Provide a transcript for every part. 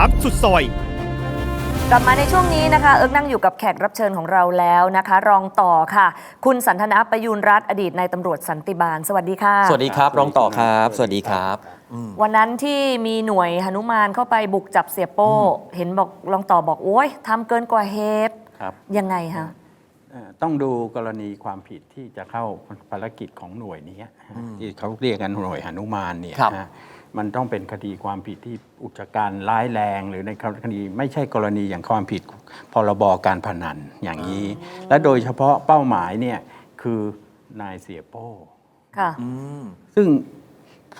ามสุดซอย กลับมาในช่วงนี้นะคะ เอิ๊กนั่งอยู่กับแขกรับเชิญของเราแล้วนะคะ รองต่อค่ะ คุณสันทนาประยูนรัฐอดีตนายตำรวจสันติบาล สวัสดีค่ะ สวัสดีครับ รองต่อครับ สวัสดีครับ วันนั้นที่มีหน่วยหนุมานเข้าไปบุกจับเสียโป้ เห็นบอกรองต่อบอกโอ้ยทำเกินกว่าเหตุครับ ยังไงคะเอ่อต้องดูกรณีความผิดที่จะเข้าภารกิจของหน่วยนี้ที่เขาเรียกกันหน่วยหนุมานเนี่ยครับ นะ มันต้องเป็นคดีความผิดที่อุกชะการร้ายแรง หรือในคดีไม่ใช่กรณีอย่างความผิดพรบการพนันอย่างนี้ และโดยเฉพาะเป้าหมายเนี่ยคือนายเสียโป้ค่ะอืมซึ่ง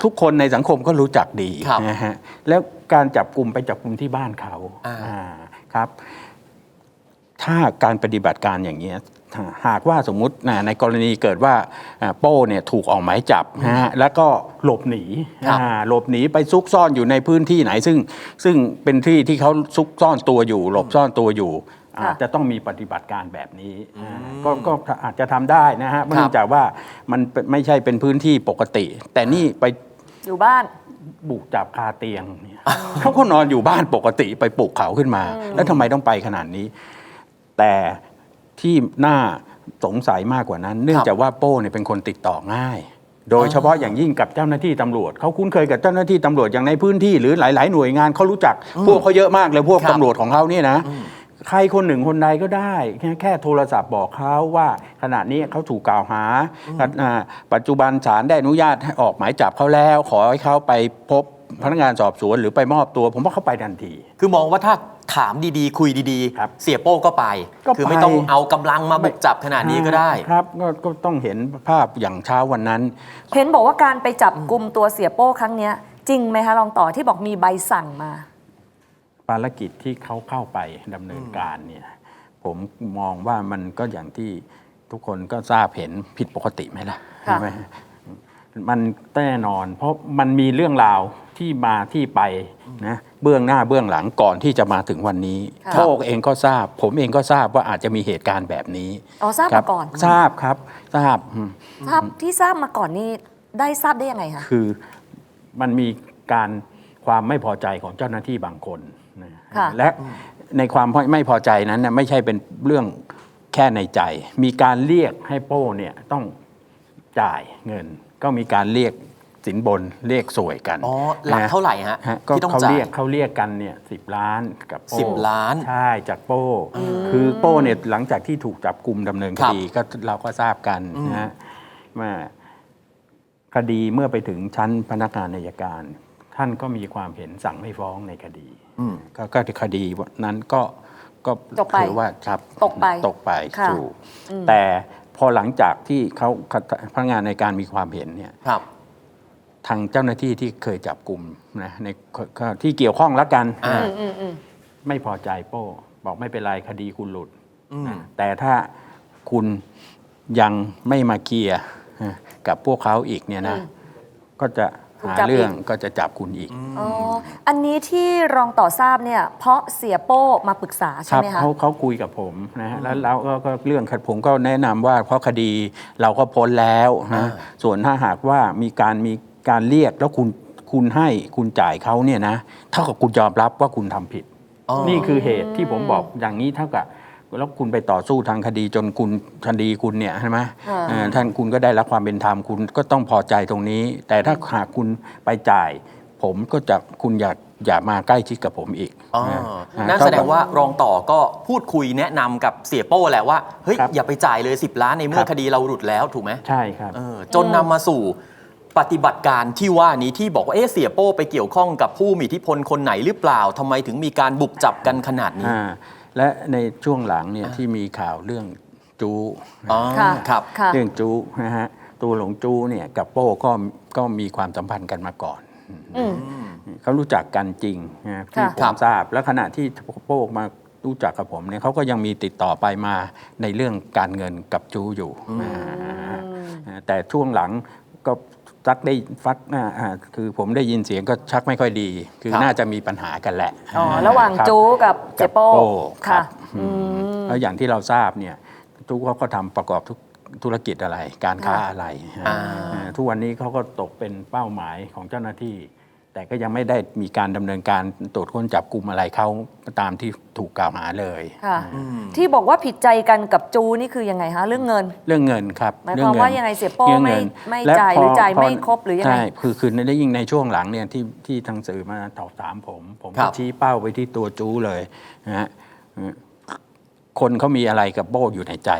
ทุกคนในสังคมก็รู้จักดีครับนะฮะแล้วการจับกลุ่มไปจับกลุ่มที่บ้านเขาอ่าอ่าครับ ถ้าการปฏิบัติการอย่างเงี้ยถ้า หากว่าสมมุตินะในกรณีเกิดว่าอ่าโป้เนี่ยถูกออกหมายจับนะฮะแล้วก็หลบหนีครับอ่าหลบหนีไปซุกซ่อนอยู่ในพื้นที่ไหน ซึ่งซึ่งเป็นที่ที่เขาซุกซ่อนตัวอยู่ หลบซ่อนตัวอยู่ค่ะอาจจะต้องมีปฏิบัติการแบบนี้อ่าก็ก็อาจจะทำได้นะฮะเนื่องจากว่ามันเป็นไม่ใช่เป็นพื้นที่ปกติ แต่นี่ไปอยู่บ้านบุกจับคาเตียงเนี่ยเขาก็นอนอยู่บ้านปกติไปปลุกเขาขึ้นมา แล้วทำไมต้องไปขนาดนี้ แต่ ที่น่าสงสัยมากกว่านั้น เนื่องจากว่าโป้เนี่ยเป็นคนติดต่อง่าย โดยเฉพาะอย่างยิ่งกับเจ้าหน้าที่ตำรวจเขาคุ้นเคยกับเจ้าหน้าที่ตำรวจอย่างในพื้นที่หรือหลาย ๆ หน่วยงานเขารู้จักพวกเขาเยอะมากเลยพวกครับตำรวจของเขาเนี่ยนะใครคนหนึ่งคนใดก็ได้ แค่แค่โทรศัพท์บอกเขาว่าขณะนี้เขาถูกกล่าวหาอ่าปัจจุบันศาลได้อนุญาตให้ออกหมายจับเขาแล้ว ขอให้เขาไปพบพนักงานสอบสวนหรือไปมอบตัว ผมว่าเขาไปทันที คือมองว่าถ้า ถามดีๆ คุยดีครับๆ เสียโป้ก็ไป ก็คือไม่ไป ต้องเอากำลังมาบุกจับขนาดนี้ก็ได้ ครับก็ก็ต้องเห็นภาพอย่างเช้าวันนั้น เห็นบอกว่าการไปจับกลุ่มตัวเสียโป้ครั้งเนี้ย จริงไหมคะรองต่อที่บอกมีใบสั่งมา ภารกิจที่เขาเข้าไปดำเนินการเนี่ยผมมองว่ามันก็อย่างที่ทุกคนก็ทราบเห็นผิดปกติไหมล่ะค่ะ ใช่ไหมมันแน่นอน เพราะมันมีเรื่องราวที่มาที่ไปนะ เบื้องหน้าเบื้องหลังก่อนที่จะมาถึงวันนี้ค่ะโทกเองก็ทราบ ผมเองก็ทราบว่าอาจจะมีเหตุการณ์แบบนี้อ๋อทราบครัมาก่อนทราบครับทราบอืม ทราบที่ทราบมาก่อนนี่ได้ทราบได้ยังไงคะ คือมันมีการความไม่พอใจของเจ้าหน้าที่บางคนนะค่ะ และในความไม่พอใจนั้นนะไม่ใช่เป็นเรื่องแค่ในใจ มีการเรียกให้โป้เนี่ยต้องจ่ายเงิน ก็มีการเรียก สินบนเรียกสวยกันอ๋อหลักนะเท่าไหร่ฮะฮะก็ที่ต้องเขาจ่าย เรียกเขาเรียกกันเนี่ยสิบล้านกับโป้สิบล้านใช่จากโป้ คือโป้เนี่ยหลังจากที่ถูกจับกลุ่มดำเนินคดีก็เราก็ทราบกันนะฮะว่าคดีเมื่อไปถึงชั้นพนักงานอัยการ ท่านก็มีความเห็นสั่งไม่ฟ้องในคดีอืม ก็ก็คดีนั้นก็ก็ตกไปถือว่าครับตกไปตกไปค่ะ ถูกแต่พอหลังจากที่เขาพนักงานในการมีความเห็นเนี่ย ครับ ทางเจ้าหน้าที่ที่เคยจับกลุ่มนะในที่เกี่ยวข้องแล้วกันอ่านะอืมอืมไม่พอใจโป้บอกไม่เป็นไรคดีคุณหลุดอืมนะแต่ถ้าคุณยังไม่มาเคลียร์นะกับพวกเขาอีกเนี่ยนะ ก็จะถูกหาจับอีกเรื่องก็จะจับคุณอีกอ๋ออันนี้ที่รองต่อทราบเนี่ย เพราะเสียโป้มาปรึกษาคใช่รับไหมคะเขาเขาคุยกับผมนะฮะแล้วเราก็ก็เรื่องผมก็แนะนำว่าเพราะคดีเราก็พ้นแล้วอ่านะส่วนถ้าหากว่ามีการมี การเรียกแล้วคุณคุณให้คุณจ่ายเขาเนี่ยนะเท่ากับคุณยอมรับว่าคุณทำผิดอ๋อนี่คือเหตุที่ผมบอกอย่างนี้เท่ากับแล้วคุณไปต่อสู้ทางคดีจนคุณคดีคุณเนี่ยใช่ไหมอ่าเอ่อท่านคุณก็ได้รับความเป็นธรรมคุณก็ต้องพอใจตรงนี้ แต่ถ้าหากคุณไปจ่าย ผมก็จะคุณอย่าอย่ามาใกล้ชิดกับผมอีกอ๋อนะนั่นเท่แสดกับงว่ารองต่อก็พูดคุยแนะนำกับเสียโป้แหละว่าเฮ้ยครับอย่าไปจ่ายเลย 10 ล้านในเมื่คอรับคดีเราหลุดแล้วถูกไหมใช่ครับเออจนนำมาสู่ ปฏิบัติการที่ว่านี้ที่บอกว่าเอ๊ะเสียโป้ไปเกี่ยวข้องกับผู้มีอิทธิพลคนไหนหรือเปล่าทำไมถึงมีการบุกจับกันขนาดนี้ อ่าและในช่วงหลังเนี่ยที่มีข่าวเรื่องจูอ๋อค่ะครับ ค่ะ เรื่องจูนะฮะตัวหลงจูเนี่ยกับโป้ก็ก็มีความสัมพันธ์กันมาก่อน อืม เขารู้จักกันจริงนะที่ค่ะผครัมบทราบ แล้วขณะที่โป้มารู้จักกับผมเนี่ยเขาก็ยังมีติดต่อไปมาในเรื่องการเงินกับจูอยู่อ่าแต่ช่วงหลังก็ ซักได้ฟักอ่าอ่าคือผมได้ยินเสียงก็ชักไม่ค่อยดี คือครับน่าจะมีปัญหากันแหละอ๋อระหว่างคบ จูกับเสียโป้กับครัค่ะบ อืม แล้วอย่างที่เราทราบเนี่ยทุกเขาก็ทำประกอบทุกธุรกิจอะไร การค้าค่ะ อะไรอ่า อ่าทุกวันนี้เขาก็ตกเป็นเป้าหมายของเจ้าหน้าที่ แแต่ก็ยังไม่ได้มีการดำเนินการตรวจค้นจับกลุ่มอะไรเขาตามที่ถูกกล่าวหาเลยค่ะ อืม ที่บอกว่าผิดใจกันกับจูนี่คือยังไงฮะเรื่องเงิน เรื่องเงินครับหมายเรื่ความเงินว่ายังไงเสียโป้รื่องไม่งินไม่และจ่ายพหรือจ่ายพไม่ครบหรือยังไง ใช่คือคือได้ยิ่งในช่วงหลังเนี่ยที่ที่ทางสื่อมาตอบถามผม ผมครัก็บ ชี้เป้าไปที่ตัวจูเลยนะฮะคนเขามีอะไรกับโป้อยู่ในใจ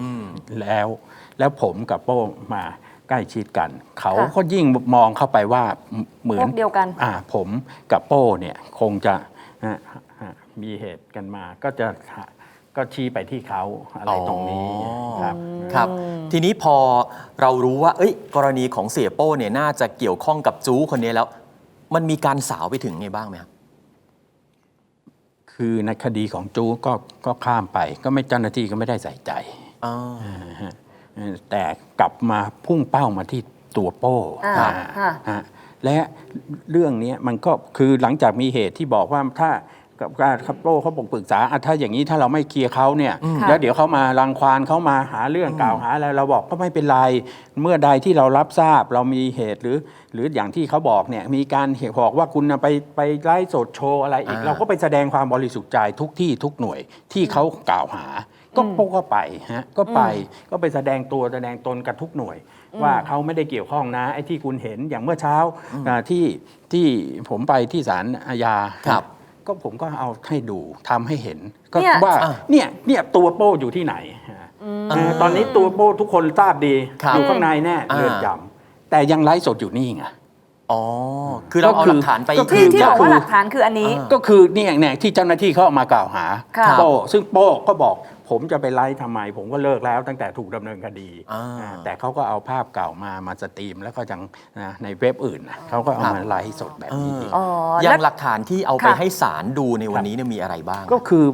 อืม แล้วแล้วผมกับโป้มา ใกล้ชิดกัน เขาค่ะก็ยิ่งมองเข้าไปว่าเหมือนพวกเดียวกันอ่าผมกับโป้เนี่ยคงจะนะฮะมีเหตุกันมาก็จะก็ชี้ไปที่เขาอะไรตรงนี้อ๋อครับครับ ทีนี้พอเรารู้ว่า เอ้ย กรณีของเสียโป้เนี่ยน่าจะเกี่ยวข้องกับจู้คนนี้แล้ว มันมีการสาวไปถึงไงบ้างไหมครับคือในคดีของจูก็ก็ข้ามไป ก็ไม่เจ้าหน้าที่ก็ไม่ได้ใส่ใจ อ๋อนะฮะเออแต่กลับมาพุ่งเป้ามาที่ตัวโป้อ่าอ่าค่ะฮะและเรื่องนี้มันก็คือหลังจากมีเหตุที่บอกว่าถ้ากับการครับโป้เขาบอกปรึกษาอะถ้าอย่างนี้ถ้าเราไม่เคลียร์เขาเนี่ยค่ะ แล้วเดี๋ยวเขามารังควานเขามาหาเรื่องกล่าวหาอะไรเราบอกก็ไม่เป็นไร เมื่อใดที่เรารับทราบเรามีเหตุหรือ หรืออย่างที่เขาบอกเนี่ยมีการเหตุบอกว่าคุณน่ะไปไปไลฟ์สดโชว์อะไรอีก อ่า เราก็ไปแสดงความบริสุทธิ์ใจทุกที่ทุกหน่วยที่เขากล่าวหา ก็โป้ก็ไปฮะก็ไปก็ไปแสดงตัวแสดงตนกับทุกหน่วย ว่าเขาไม่ได้เกี่ยวข้องนะไอ้ที่คุณเห็นอย่างเมื่อเช้าอ่าที่ที่ผมไปที่ศาลอาญาครับก็ผมก็เอาให้ดูทำให้เห็น ก็เนี่ยว่าอะเนี่ยเนี่ยตัวโป้อยู่ที่ไหนฮะอืมเออตอนนี้ตัวโป้ทุกคนทราบดีครับอยู่ข้างในแน่อ่าเรือนจำแต่ยังไลฟ์สดอยู่นี่ไงอ๋อ คือเราเอาหลักฐานไปก็คืที่อที่บอกก็คือว่าหลักฐานคืออันนี้อ่าก็คือเนี่ยเนี่ยที่เจ้าหน้าที่เขาเอามากล่าวหาค่ะโป้ซึ่งโป้ก็บอก ผมจะไปไลฟ์ทำไม ผมก็เลิกแล้วตั้งแต่ถูกดำเนินคดีอ่าอ่าแต่เขาก็เอาภาพเก่ามามาสตรีมแล้วก็ยังนะในเว็บอื่นนะเขาก็เอามาไลฟ์สดแบบนี้เอออ๋ออแล้ย่าวงหลักฐานที่เอาไปค่ะ ให้ศาลดูในวันนี้เนี่ยมีอะไรบ้าง ก็คือ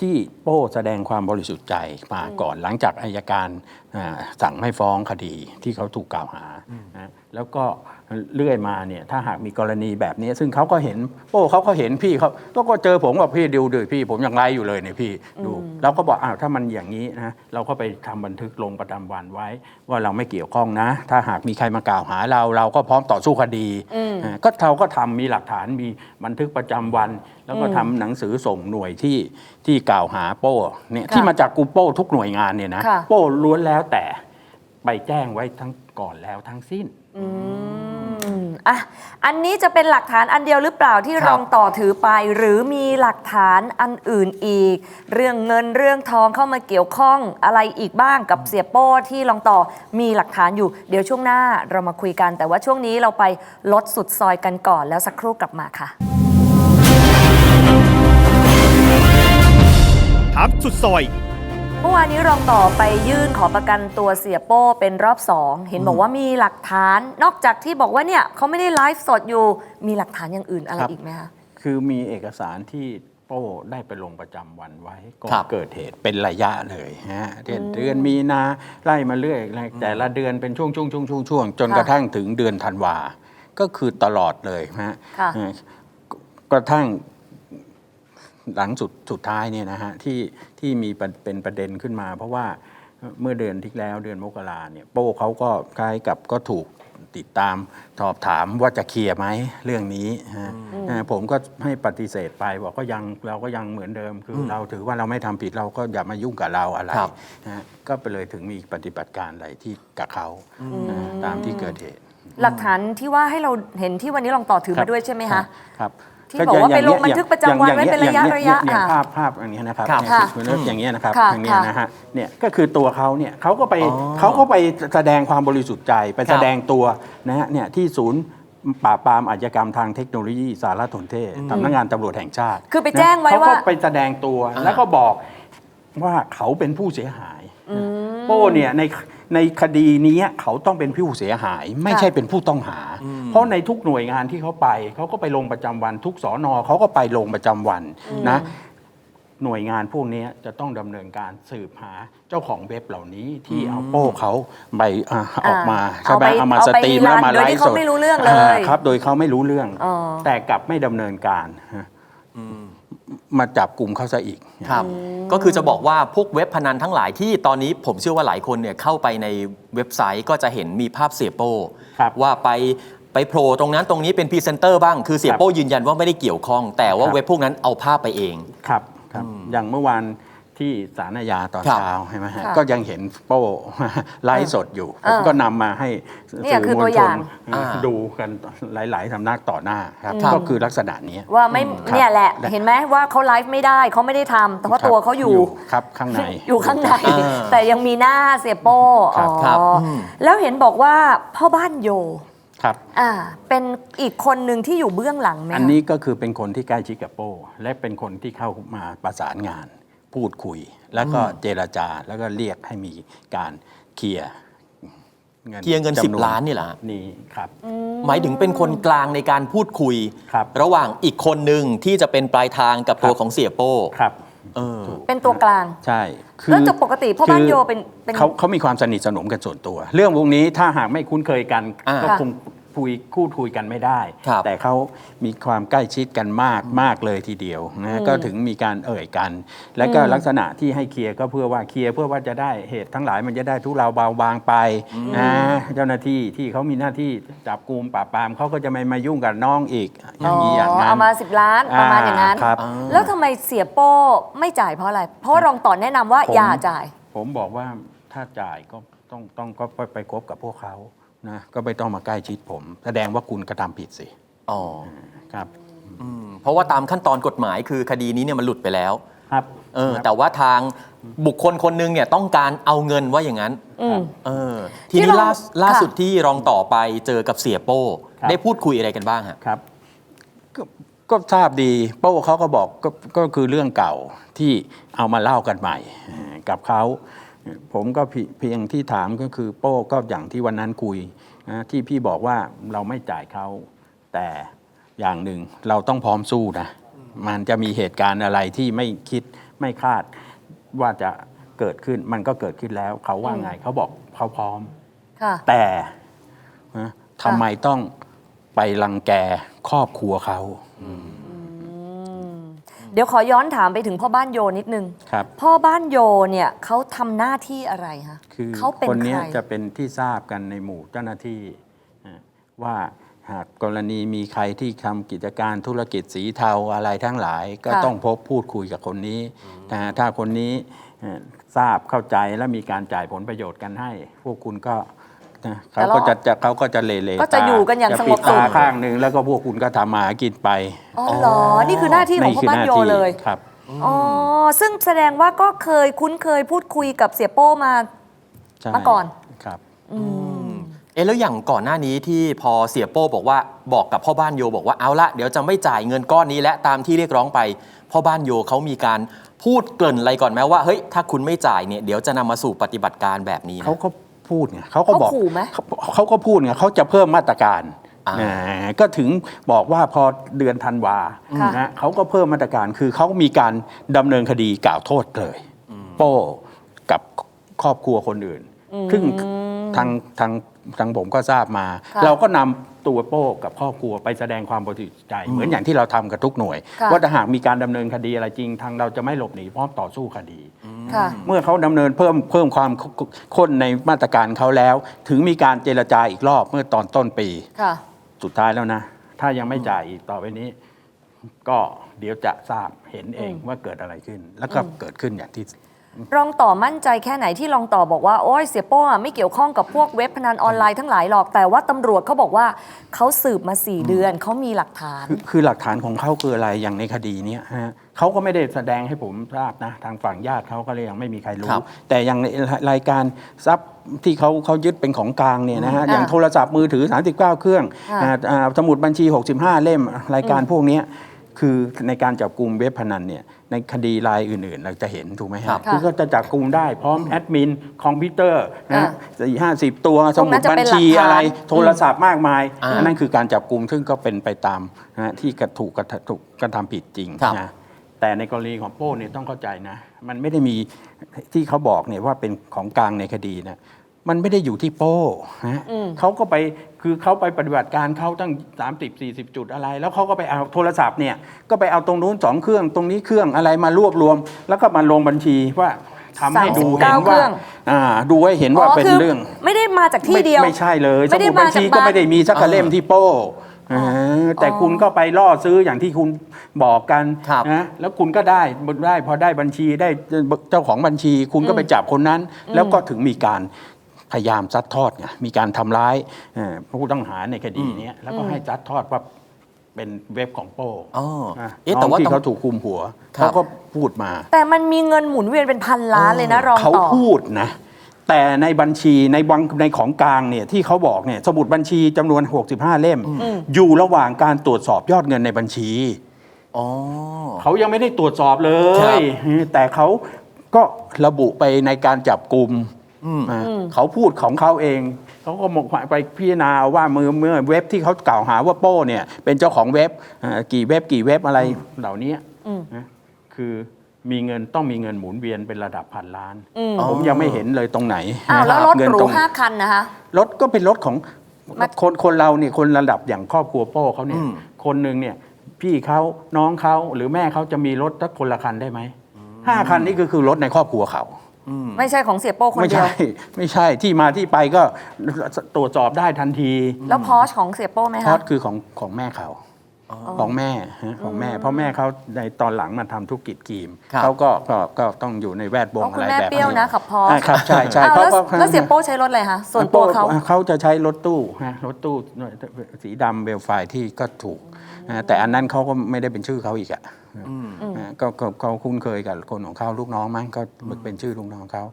ที่โป้แสดงความบริสุทธิ์ใจมาก่อนหลังจากอายการอ่าสั่งไม่ฟ้องคดีที่เขาถูกกล่าวหานะ แล้วก็เรื่อยมาเนี่ยถ้าหากมีกรณีแบบนี้ ซึ่งเขาก็เห็นโป้เขาก็เห็นพี่เขาก็ก็เจอผมว่าพี่ดูดิพี่ผมยังไลฟ์อยู่เลยเนี่ยพี่ดูเราก็บอกอ้าวถ้ามันอย่างนี้นะเราก็ไปทำบันทึกลงประจำวันไว้ ว่าเราไม่เกี่ยวข้องนะ ถ้าหากมีใครมากล่าวหาเราเราก็พร้อมต่อสู้คดีอืมอ่าก็เราก็ทำมีหลักฐานมีบันทึกประจำวัน แล้วก็ทำหนังสือส่งหน่วยที่ที่กล่าวหาโป้เนี่ยค่ะที่มาจากกูโป้ทุกหน่วยงานเนี่ยนะค่ะโป้ล้วนแล้วแต่ไปแจ้งไว้ทั้งก่อนแล้วทั้งสิ้น อืมอะอันนี้จะเป็นหลักฐานอันเดียวหรือเปล่าที่ครับ รองต่อถือไป หรือมีหลักฐานอันอื่นอีก เรื่องเงินเรื่องทองเข้ามาเกี่ยวข้องอะไรอีกบ้างกับเสียโป้ที่รองต่อมีหลักฐานอยู่ เดี๋ยวช่วงหน้าเรามาคุยกัน แต่ว่าช่วงนี้เราไปลดสุดซอยกันก่อนแล้วสักครู่กลับมาค่ะ ถามสุดซอย เมื่อวานนี้รองต่อไปยื่นขอประกันตัวเสียโป้เป็นรอบสองเห็นบอกว่ามีหลักฐาน นอกจากที่บอกว่าเนี่ยเขาไม่ได้ไลฟ์สดอยู่มีหลักฐานอย่างอื่นอะไรครับ อีกไหมคะ คือมีเอกสารที่โป้ได้ไปลงประจำวันไว้ก่อครันบเกิดเหตุเป็นระยะเลยฮะเดือนเดือนมีนาไล่มาเรื่อยแต่ละเดือนเป็นช่วงช่วงช่วงช่วงช่วงจนค่ะกระทั่งถึงเดือนธันวาก็คือตลอดเลยฮะค่ะ เออกระทั่ง หลังสุดสุดท้ายเนี่ยนะฮะที่ที่มีประเป็นประเด็นขึ้นมา เพราะว่าเมื่อเดือนที่แล้วเดือนมกราเนี่ยโป้เขาก็คล้ายกับก็ถูกติดตามสอบถามว่าจะเคลียร์ไหมเรื่องนี้ฮะเอ่อผมก็ให้ปฏิเสธไปบอกก็ยังเราก็ยังเหมือนเดิมคืออเราถือว่าเราไม่ทำผิดเราก็อย่ามายุ่งกับเราอะไรครับนะฮะก็ไปเลยถึงมีปฏิบัติการอะไรที่กับเขานะฮะตามที่เกิดเหตุ หลักฐานที่ว่าให้เราเห็นที่วันนี้ลองต่อถือครัมาบด้วยใช่ไหมคะครับ ที่บอกว่าไปลงบันทึกประจำวันไว้เป็นระยะอย่างระยะอย่างอะภาพภาพอันนี้นะครับครับเนี่ยค่ะคือเรื่องอย่างเงี้ยนะครับค่ะอย่างเนี้ยค่ะนะฮะเนี่ยก็คือตัวเขาเนี่ยเขาก็ไปอ๋อเขาก็ไปแสดงความบริสุทธิ์ใจไปครับแสดงตัวนะฮะเนี่ยที่ศูนย์ปราบปรามอาชญากรรมทางเทคโนโลยีสารสนเทศสำนักงานตำรวจแห่งชาติ คือไปแจ้งไว้นะเขาก็ว่าไปแสดงตัวอ่าแล้วก็บอกว่าเขาเป็นผู้เสียหายโป้เนี่ยใน ในคดีนี้เขาต้องเป็นผู้เสียหาย ไม่ใช่เป็นผู้ต้องหา เพราะในทุกหน่วยงานที่เขาไป เขาก็ไปลงประจำวันทุกสอนอเขาก็ไปลงประจำวันนะหน่วยงานพวกนี้จะต้องดำเนินการสืบหาเจ้าของเว็บเหล่านี้ที่เอาโป้เขาไปอ่าออกมาใช่ไหมเอาไปเอามาเอาสไปตรีมแล้วมาโดยไลที่ฟ์เขาสดไม่รู้เรื่องเลยาครับ โดยเขาไม่รู้เรื่องอ๋อแต่กลับไม่ดำเนินการฮะ มาจับกลุ่มเขาซะอีก ครับ ก็คือจะบอกว่าพวกเว็บพนันทั้งหลายที่ตอนนี้ผมเชื่อว่าหลายคนเนี่ยเข้าไปในเว็บไซต์ก็จะเห็นมีภาพเสียโป้ครับว่าไปไปโผล่ตรงนั้นตรงนี้เป็นพรีเซนเตอร์บ้างคือเสียโป้ยืนยันว่าไม่ได้เกี่ยวข้อง แต่ว่าครับ เว็บพวกนั้นเอาภาพไปเอง ครับครับ อย่างเมื่อวาน ที่สารอาญาตอนครับเช้าใช่ไหมฮะค่ะก็ยังเห็นโป้ไลฟ์สดอยู่เอผมอก็นำมาให้เนี่ยสื่อคือมวตัลวอชย่านงอ่าดูกันหลาย ๆสำนักต่อหน้าครับครับก็คือลักษณะนี้ว่าไม่ครับเนี่ยแหละและเห็นไหมว่าเขาไลฟ์ไม่ได้เขาไม่ได้ทำแต่ว่าครับตัวเขาอยู่ครับข้างในอยู่ข้างในอ่าแต่ยังมีหน้าเสียโป้ครัอ๋บอครับอืมแล้วเห็นบอกว่าพ่อบ้านโยครับอ่าเป็นอีกคนหนึ่งที่อยู่เบื้องหลังไหมคะอันนี้ก็คือเป็นคนที่ใกล้ชิดกับโป้ และเป็นคนที่เข้ามาประสานงาน พูดคุย แล้วก็เจรจาแล้วก็เรียกให้มีการเคลียร์เคลียร์เงินจำว10 ล้านนี่เหรอฮะนี่ครับ หมายถึงเป็นคนกลางในการพูดคุยครับระหว่างอีกคนหนึ่งที่จะเป็นปลายทางกับตัวของเสียโป้ครับเออเป็นตัวกลางใช่แล้วจะปกติพ่อบ้านโยเป็นเป็นเขาเขามีความสนิทสนมกันส่วนตัว เรื่องพวกนี้ถ้าหากไม่คุ้นเคยกันอ่าก็คง คุยพูดคุยกันไม่ได้ ครับแต่เขามีความใกล้ชิดกันมากมากเลยทีเดียวนะก็ถึงมีการเอ่ยกัน และก็ลักษณะที่ให้เคลียร์ก็เพื่อว่าเคลียร์เพื่อว่าจะได้เหตุทั้งหลายมันจะได้ทุเลาเบาบางไปนะเจ้าหน้าที่ที่เขามีหน้าที่จับกลุ่มปราบปรามเขาก็จะไม่มายุ่งกับน้องอีกอย่างนี้อย่างนั้น เอามา 10 ล้านประมาณอย่างนั้น อ่าครับ แล้วทำไมเสียโป้ไม่จ่ายเพราะอะไร เพราะว่ารองต่อแนะนำว่าผม อย่าจ่าย ผมบอกว่าถ้าจ่ายก็ต้องต้องก็ไปไปคบกับพวกเขา นะก็ไม่ต้องมาใกล้ชิดผม แสดงว่าคุณกระทำผิดสิอ๋อครับอืมเพราะว่าตามขั้นตอนกฎหมายคือคดีนี้เนี่ยมันหลุดไปแล้วครับเออแต่ว่าทางบุคคลคนหนึงเนี่ยต้องการเอาเงินว่าอย่างนั้นอืม เออทีที่นี้รองล่าล่าค่ะ สุดที่รองต่อไปเจอกับเสียโป้ ครับ ได้พูดคุยอะไรกันบ้างฮะ ครับก็ก็ทราบดีโป้เขาก็บอกก็ก็คือเรื่องเก่าที่เอามาเล่ากันใหม่เอ่อกับเขา ผมก็เพีเพียงที่ถามก็คือโป้ก็อย่างที่วันนั้นคุยนะที่พี่บอกว่าเราไม่จ่ายเขาแต่อย่างหนึ่งเราต้องพร้อมสู้นะมันจะมีเหตุการณ์อะไรที่ไม่คิดไม่คาดว่าจะเกิดขึ้นมันก็เกิดขึ้นแล้ว เขาว่าไงเขาบอกเขาพร้อมค่ะแต่นะทำไมต้องไปรังแกครอบครัวเขาเดี๋ยวขอย้อนถามไปถึงพ่อบ้านโยนิดนึง ครับ พ่อบ้านโยเนี่ยเขาทำหน้าที่อะไรคะคือเขาเป็นคนใคเนี้ยร จะเป็นที่ทราบกันในหมู่เจ้าหน้าที่นะว่าหากกรณีมีใครที่ทำกิจการธุรกิจสีเทาอะไรทั้งหลาย ก็ค่ะ ต้องพบพูดคุยกับคนนี้นะถ้าคนนี้เอ่อทราบเข้าใจและมีการจ่ายผลประโยชน์กันให้ พวกคุณก็ นะเขาก็จะจะเขาก็จะเลเลก็จะอยู่กันอย่างจะสงปิบดสุตาขข้างหนึ่งแล้วก็พวกคุณก็ทำมาหากินไปอ๋อเหรอ นี่คือหน้าที่ของพ่อบ้านโยเลย ครับ อ๋อ ซึ่งแสดงว่าก็เคยคุ้นเคยพูดคุยกับเสียโป้มา ใช่มาก่อน ครับอืม เอ๊ะแล้วอย่างก่อนหน้านี้ที่พอเสียโป้บอกว่าบอกกับพ่อบ้านโยบอกว่าเอาละเดี๋ยวจะไม่จ่ายเงินก้อนนี้และตามที่เรียกร้องไป พ่อบ้านโยเขามีการพูดเกริ่นอะไรก่อนไหมว่าเฮ้ยถ้าคุณไม่จ่ายเนี่ยเดี๋ยวจะนำมาสู่ปฏิบัติการแบบนี้นะ เขาก็ พูดไงเขาก็บอกเขาขู่ไหมเขาเขาก็พูดไงเขาจะเพิ่มมาตรการอ่า อ่าก็ถึงบอกว่าพอเดือนธันวาค่ะนะเขาก็เพิ่มมาตรการคือเขามีการดำเนินคดีกล่าวโทษเลย โป้กับครอบครัวคนอื่น ซึ่งทางทาง ทางผมก็ทราบมา ค่ะเราก็นำตัวโป้กับครอบครัวไปแสดงความบริสุทธิ์ใจ เหมือนอย่างที่เราทำกับทุกหน่วย ค่ะ ว่าถ้าหากมีการดำเนินคดีอะไรจริง ทางเราจะไม่หลบหนีพร้อมต่อสู้คดี ค่ะ เมื่อเขาดำเนินเพิ่มเพิ่มความข้นในมาตรการเขาแล้ว ถึงมีการเจรจาอีกรอบเมื่อตอนต้นปี ค่ะ สุดท้ายแล้วนะ ถ้ายังไม่จ่ายอีกต่อไปนี้ ก็เดี๋ยวจะทราบเห็นเองว่าเกิดอะไรขึ้น แล้วก็เกิดขึ้นอย่างที่ รองต่อมั่นใจแค่ไหนที่รองต่อบอกว่า โอ้ยเสียโป้อะไม่เกี่ยวข้องกับพวกเว็บพนันออนไลน์ทั้งหลายหรอกแต่ว่าตำรวจเขาบอกว่าเขาสืบมา4เดือนเขามีหลักฐาน คือคือหลักฐานของเขาคืออะไรอย่างในคดีเนี้ยฮะเขาก็ไม่ได้แสดงให้ผมทราบนะทางฝั่งญาติเขาก็เลยยังไม่มีใครรู้ ครับ แต่อย่างในรายการทรัพย์ที่เขาเขายึดเป็นของกลางเนี่ยนะฮะอ่าอย่างโทรศัพท์มือถือ 39 เครื่องอ่า อ่าอ่าสมุดบัญชี 65 เล่มรายการพวกเนี้ย คือในการจับกลุ่มเว็บพนันเนี่ยในคดีรายอื่นๆ เราจะเห็นถูกไหมครัฮะบคือก็จะจับกลุ่มได้พร้อมแอดมินคอมพิวเตอร์อ่านะสี่ห้าสิบตัวสมุดบัญชีพวกนั้นจะเป็นหลักฐาน อะไรโทรศัพท์มากมายอ่าอันนั้นคือการจับกลุ่มซึ่งก็เป็นไปตามนะฮะที่กระถูกกระทำถูกกระทำผิดจริงครับ นะแต่ในกรณีของโป้เนี่ยต้องเข้าใจนะ มันไม่ได้มีที่เขาบอกเนี่ยว่าเป็นของกลางในคดีนะ มันไม่ได้อยู่ที่โป้นะอืมเขาก็ไปคือเขาไปปฏิบัติการเขาตั้ง 30 40 จุดอะไร แล้วเขาก็ไปเอาโทรศัพท์เนี่ยก็ไปเอาตรงนู้นสองเครื่องตรงนี้เครื่องอะไรมารวบรวม แล้วก็มาลงบัญชีว่าทำให้ดู39เห็นเครื่ว่าองอ่าดูให้เห็นว่าเป็นคืเรื่อง ไม่ได้มาจากที่เดียว ไม่ไม่ใช่เลยสไม่ได้มุดบัญชีมาจากก็บ้านไม่ได้มีสักกระเล่มที่โป้เออแต่อ๋อคุณก็ไปล่อซื้ออย่างที่คุณบอกกันครับนะแล้วคุณก็ได้ได้พอได้บัญชีได้เจ้าของบัญชี คุณก็ไปจับคนนั้น แล้วก็ถึงมีการ พยายามซัดทอดไงมีการทำร้ายเอ่อผู้ต้องหาในคดีเนี้ยแล้วก็ให้ซัดทอดว่าเป็นเว็บของโป้อ๋อนะเอ๊ะน้แต่องว่าที่ต้องเขาถูกคุมหัวครับเขาก็พูดมา แต่มันมีเงินหมุนเวียนเป็นพันล้านเลยนะรองเขาต่อพูดนะแต่ในบัญชีในวังในของกลางเนี่ยที่เขาบอกเนี่ยสมุดบัญชีจำนวน 65 เล่ม อยู่ระหว่างการตรวจสอบยอดเงินในบัญชีอ๋อเขายังไม่ได้ตรวจสอบเลครับยแต่เขาก็ระบุไปในการจับกลุ่มอืมอะ เขาพูดของเขาเองเขาก็มองไปพิจารณาว่ามือเมื่อเว็บที่เขากล่าวหาว่าโป้เนี่ย เป็นเจ้าของเว็บอ่ากี่เว็บกี่เว็บอะไรเหล่านี้อืมนะคือมีเงินต้องมีเงินหมุนเวียนเป็นระดับพันล้านอืมผมยังไม่เห็นเลยตรงไหนอ้าวแล้วรถเงินหรูตรงห้าคันนะคะรถก็เป็นรถของมาคนคนเราเนี่ยคนระดับอย่างครอบครัวโป้เขาเนี่ยอืมคนหนึ่งเนี่ย พี่เขาน้องเขาหรือแม่เขาจะมีรถสักคนละคันได้ไหมห้าคันนี่ก็คือรถในครอบครัวเขาอืม ไม่ใช่ของเสียโป้คนไม่เดียว ใช่ ไม่ใช่ที่มาที่ไปก็ตรวจสอบได้ทันทีแล้วพอชของเสียโป้ไหมพอคะ ดคือของของแม่เขา ของแม่ฮะของแม่เพราะแม่เขาในตอนหลังมาทำธุรกิจกีมครับ เขาก็ก็ก็ต้องอยู่ในแวดวงอ๋ออะคุณไรแม่แบบเปรี้ยวนะขับพออ่าครับใช่ใช่อ้าวเพแล้วราะเพราะแล้วเสียโป้ใช้รถอะไรคะส่วนตัวเขา เขาจะใช้รถตู้ฮะรถตู้สีดำเบลไฟที่ก็ถูกนะแต่อันนั้นเขาก็ไม่ได้เป็นชื่อเขาอีกอะ นะก็ก็เขาคุ้นเคยกับคนของเขาลูกน้องมั้งก็เป็นชื่อลูกน้องเขา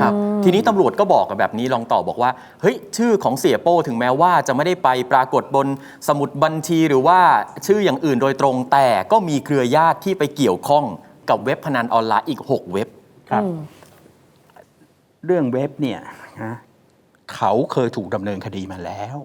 ครับทีนี้ตำรวจก็บอกกับแบบนี้ลองต่อบอกว่าเฮ้ยชื่อของเสียโป้ถึงแม้ว่าจะไม่ได้ไปปรากฏบนสมุดบัญชีหรือว่าชื่ออย่างอื่นโดยตรงแต่ก็มีเครือญาติที่ไปเกี่ยวข้องกับเว็บพนันออนไลน์อีก 6 เว็บ ครับอืมเรื่องเว็บเนี่ยนะเขาเคยถูกดำเนินคดีมาแล้ว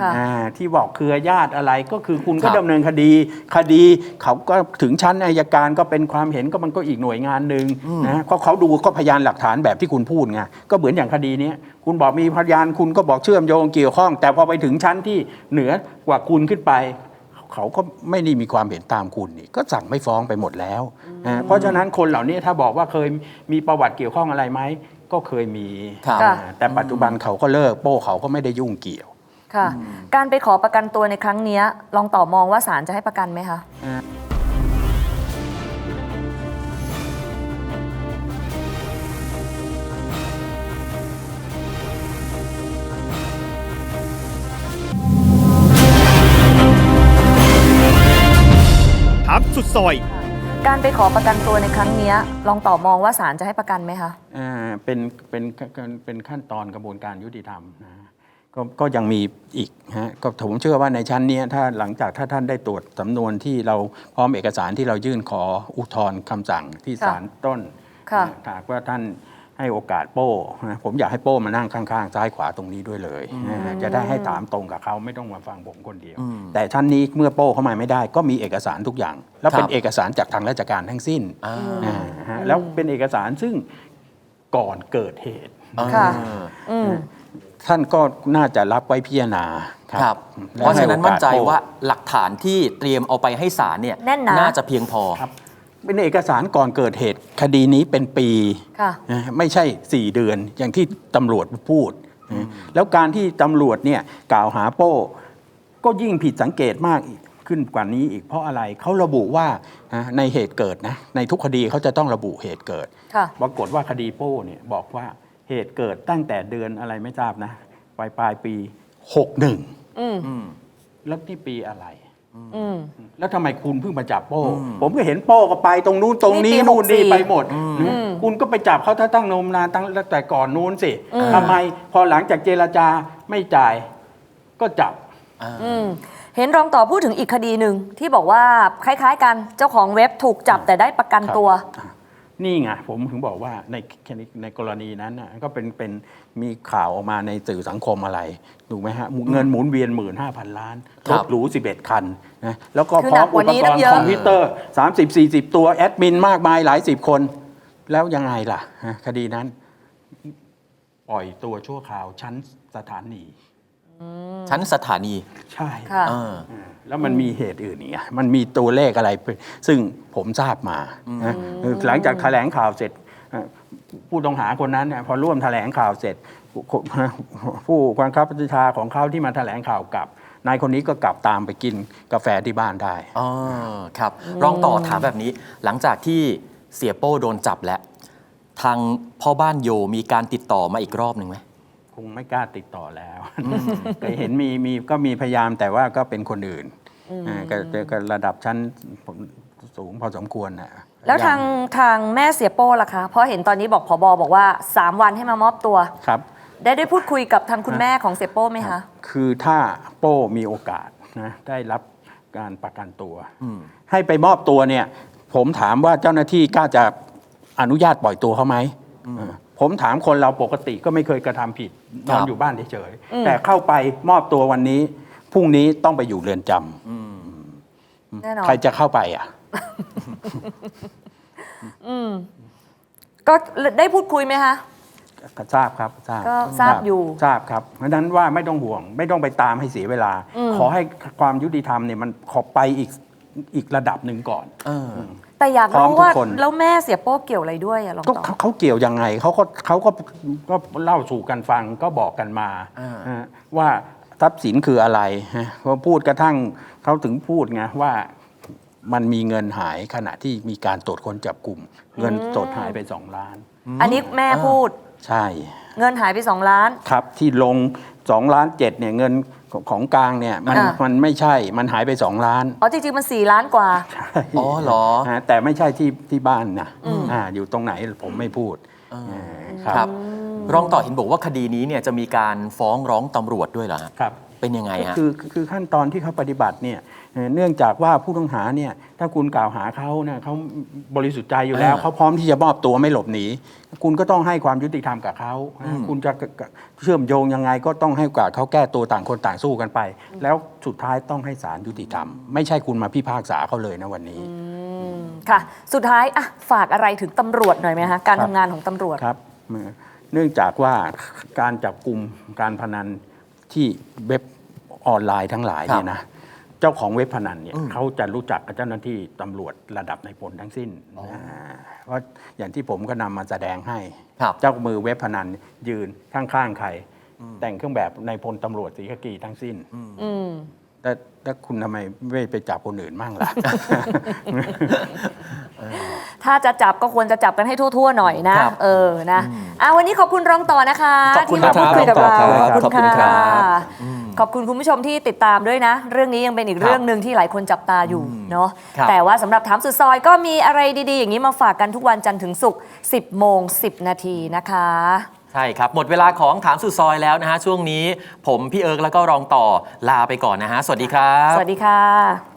ค่ะอ่าที่บอกเครือญาติอะไรก็คือคุณคก็รับ ดำเนินคดี คดีเขาก็ถึงชั้นอายการก็เป็นความเห็นก็มันก็อีกหน่วยงานหนึ่งนะเพราะเขาดูก็พยานหลักฐานแบบที่คุณพูดไงก็เหมือนอย่างคดีเนี้ยคุณบอกมีพยานคุณก็บอกเชื่อมโยงเกี่ยวข้อง แต่พอไปถึงชั้นที่เหนือกว่าคุณขึ้นไป เขาก็ไม่ได้มีความเห็นตามคุณนี่ก็สั่งไม่ฟ้องไปหมดแล้วนะเพราะฉะนั้นคนเหล่านี้ถ้าบอกว่าเคยมีประวัติเกี่ยวข้องอะไรไหมก็เคยมีครับค่ะอ่าแต่ปัจจุบันเขาก็เลิกโป้เขาก็ไม่ได้ยุ่งเกี่ยว ค่ะ การไปขอประกันตัวในครั้งเนี้ยลองต่อมองว่าศาลจะให้ประกันไหมคะ ถามสุดซอย การไปขอประกันตัวในครั้งเนี้ยลองต่อมองว่าศาลจะให้ประกันไหมคะ อ่าเป็นเป็นเป็นเป็นขั้นตอนกระบวนการยุติธรรมนะ ก็ก็ยังมีอีกฮะก็ผมเชื่อว่าในชั้นเนี้ยถ้าหลังจากถ้าท่านได้ตรวจสำนวนที่เราพร้อมเอกสารที่เรายื่นขออุทธรณ์คำสั่งที่ค่ะศาลต้นค่ะนะหากว่าท่านให้โอกาสโป้นะผมอยากให้โป้มานั่งข้างๆซ้ายขวาตรงนี้ด้วยเลยนะฮะจะได้ให้ถามตรงกับเขาไม่ต้องมาฟังผมคนเดียวอืมแต่ชั้นนี้เมื่อโป้เข้ามาไม่ได้ ก็มีเอกสารทุกอย่าง แล้วเป็นครับเอกสารจากทางราชการทั้งสิ้นอ่าอ่าฮะแล้วเป็นเอกสารซึ่งก่อนเกิดเหตุค่ะอ่าอืม ท่านก็น่าจะรับไว้พิจารณาครับและเพราะฉะนั้นให้โอกาสมั่นใจโป้ว่าหลักฐานที่เตรียมเอาไปให้ศาลเนี่ยแน่นหนา น่าจะเพียงพอครับเป็นเอกสารก่อนเกิดเหตุคดีนี้เป็นปีค่ะ นะไม่ใช่ 4 เดือนอย่างที่ตำรวจพูดนะแล้วการที่ตำรวจเนี่ยกล่าวหาโป้ ก็ยิ่งผิดสังเกตมากอีกขึ้นกว่านี้อีกเพราะอะไรเขาระบุว่านะในเหตุเกิดนะในทุกคดีเขาจะต้องระบุเหตุเกิด ค่ะ ปรากฏว่าคดีโป้เนี่ยบอกว่า เหตุเกิดตั้งแต่เดือนอะไรไม่ทราบนะปลายปลายปี61อืมอืมแล้วนี่ปีอะไร อืม แล้วทำไมคุณเพิ่งมาจับโป้อืมผมก็เห็นโป้ก็ไปตรงนู้นตรงนี้นี่ปีนู่นนี่64ไปหมดอืนะมคุณก็ไปจับเขาถ้าตั้งนมนานตั้งแต่ก่อนนู้นสิอืม ทำไมพอหลังจากเจรจาไม่จ่าย ก็จับอ่าอืมเห็นรองต่อพูดถึงอีกคดีหนึ่งที่บอกว่าคล้ายๆกันเจ้าของเว็บถูกจับแต่ได้ประกันตัว นี่ไงผมถึงบอกว่าในในกรณีนั้นน่ะก็เป็นเป็นมีข่าวออกมาในสื่อสังคมอะไรถูกไหมฮะเงินหมุนเวียน 15,000 ล้านครรับถหรู 11 คันนะแล้วก็คือพร้หนัอมกกอุว่าปนี้กตั้รงณ์เยอะคอมพิวเตอร์ 30 40 ตัว แอดมินมากมายหลายสิบคน แล้วยังไงล่ะฮะคดีนั้น ปล่อยตัวชั่วคราวชั้นสถานี ชั้นสถานี ใช่ค่ะอ่าอ่า แล้วมันมีเหตุอื่นอีกอะมันมีตัวเลขอะไร ซึ่งผมทราบมานะหลังจากแถลงข่าวเสร็จเอ่อผู้ต้องหาคนนั้นเนี่ยพอร่วมแถลงข่าวเสร็จ ผู้ผู้บังคับบัญชาของเขาที่มาแถลงข่าวกลับนายคนนี้ก็กลับตามไปกินกาแฟที่บ้านได้อ๋อครับรองต่อถามแบบนี้ หลังจากที่เสียโป้โดนจับแล้ว ทางพ่อบ้านโยมีการติดต่อมาอีกรอบหนึ่งไหม คงไม่กล้าติดต่อแล้วเคยเห็นมีมีก็มีพยายามแต่ว่าก็เป็นคนอื่นอ่าก็ก็ก็ระดับชั้นสูงพอสมควรนะแล้วทางทางแม่เสียโป้ล่ะคะ เพราะเห็นตอนนี้บอกผบบอกว่า 3 วันให้มามอบตัวครับ ได้ได้พูดคุยกับทางคุณแม่ของเสียโป้ไหมคะ คือถ้าโป้มีโอกาสนะได้รับการประกันตัวอืมให้ไปมอบตัวเนี่ย ผมถามว่าเจ้าหน้าที่กล้าจะอนุญาตปล่อยตัวเขาไหมเออ ผมถามคนเราปกติก็ไม่เคยกระทำผิดนอนอยู่บ้านเฉยอืมๆแต่เข้าไปมอบตัววันนี้พรุ่งนี้ต้องไปอยู่เรือนจแน่นอำนใครจะเข้าไปอะก็ได้พูดคุยไหมคะก็ทราบครับทราบก็ทราบอยู่ทราบครับเพราะฉะนั้นว่าไม่ต้องห่วง ไม่ต้องไปตามให้เสียเวลาอืมขอให้ความยุติธรรมเนี่ยมันขอไปอีกอีกระดับหนึ่งก่อนเออ แต่อยากพร้อมรู้ทุกว่าคน แล้วแม่เสียโป้เกี่ยวอะไรด้วยอะลองก็ตอบเขาเขาเกี่ยวยังไงเขาก็เขาก็ก็เล่าสู่กันฟังก็บอกกันมาอ่า ฮะว่าทรัพย์สินคืออะไรฮะพอพูดกระทั่งเขาถึงพูดไงว่ามันมีเงินหายขณะที่มีการตรวจคนจับกลุ่ม เงินสดหายไปสองล้าน อันนี้แม่พูด ใช่ เงินหายไป2ล้าน ครับที่ลง2ล้านเจ็ดเนี่ยเงิน ของกลางเนี่ยมันอ่ามั มันไม่ใช่มันหายไป2ล้านอ๋อจริงๆมัน4ล้านกว่า อ๋อเหรอฮะแต่ไม่ใช่ที่ที่บ้านนะอ่าอยู่ตรงไหนผมไม่พูดอ่าเออครับรองต่อเห็นบอกว่าคดีนี้เนี่ยจะมีการฟ้องร้องตำรวจด้วยเหรอฮะครับ เป็นยังไงฮะ คือคือคือขั้นตอนที่เขาปฏิบัติเนี่ย เอ่อเนื่องจากว่าผู้ต้องหาเนี่ยถ้าคุณกล่าวหาเขาเนี่ยเขาบริสุทธิ์ใจอยู่แล้วอ่าเขาพร้อมที่จะมอบตัวไม่หลบหนี คุณก็ต้องให้ความยุติธรรมกับเขาอืมคุณจะเชื่อมโยงยังไงก็ต้องให้โอกาสเขาแก้ตัวต่างคนต่างสู้กันไป แล้วสุดท้ายต้องให้ศาลยุติธรรม ไม่ใช่คุณมาพิพากษาเขาเลยนะวันนี้ค่ะ สุดท้ายอะฝากอะไรถึงตำรวจหน่อยไหมคะการครัทำบงานของตำรวจครับ เนื่องจากว่าการจับกลุ่มการพนันที่เว็บออนไลน์ทั้งหลายเนี่ยนะเจ้าของเว็บพนันเนี่ยอืมเขาจะรู้จักกับเจ้าหน้าที่ตำรวจระดับในายพลทั้งสิ้นาเพราะอย่างที่ผมก็นำมาแสดงให้ครับเจ้ามือเว็บพนันยืนข้างๆใคร แต่งเครื่องแบบในายพลตำรวจสีกากีทั้งสิ้นอืมแต่ แล้วคุณทำไมไม่ไปจับคนอื่นมั่งล่ะ ถ้าจะจับก็ควรจะจับกันให้ทั่วๆหน่อยนะ ครับเออนะอะวันนี้ขอบคุณรองต่อนะคะ ขอบคุณที่มาพูดคุยกับครัเราบขอบคุณครับขอบคุณคุณผู้ชมที่ติดตามด้วยนะ เรื่องนี้ยังเป็นอีกเรื่องหนึ่งที่หลายคนจับตาอยู่เนาะครับ แต่ว่าสำหรับถามสุดซอยก็มีอะไรดีๆ อย่างนี้มาฝากกันทุกวันจันทร์ถึงศุกร์10 โมง 10 นาทีนะคะ ใช่ครับ หมดเวลาของถามสุดซอยแล้วนะฮะช่วงนี้ ผมพี่เอิร์กแล้วก็รองต่อลาไปก่อนนะฮะสวัสดีครับ สวัสดีค่ะ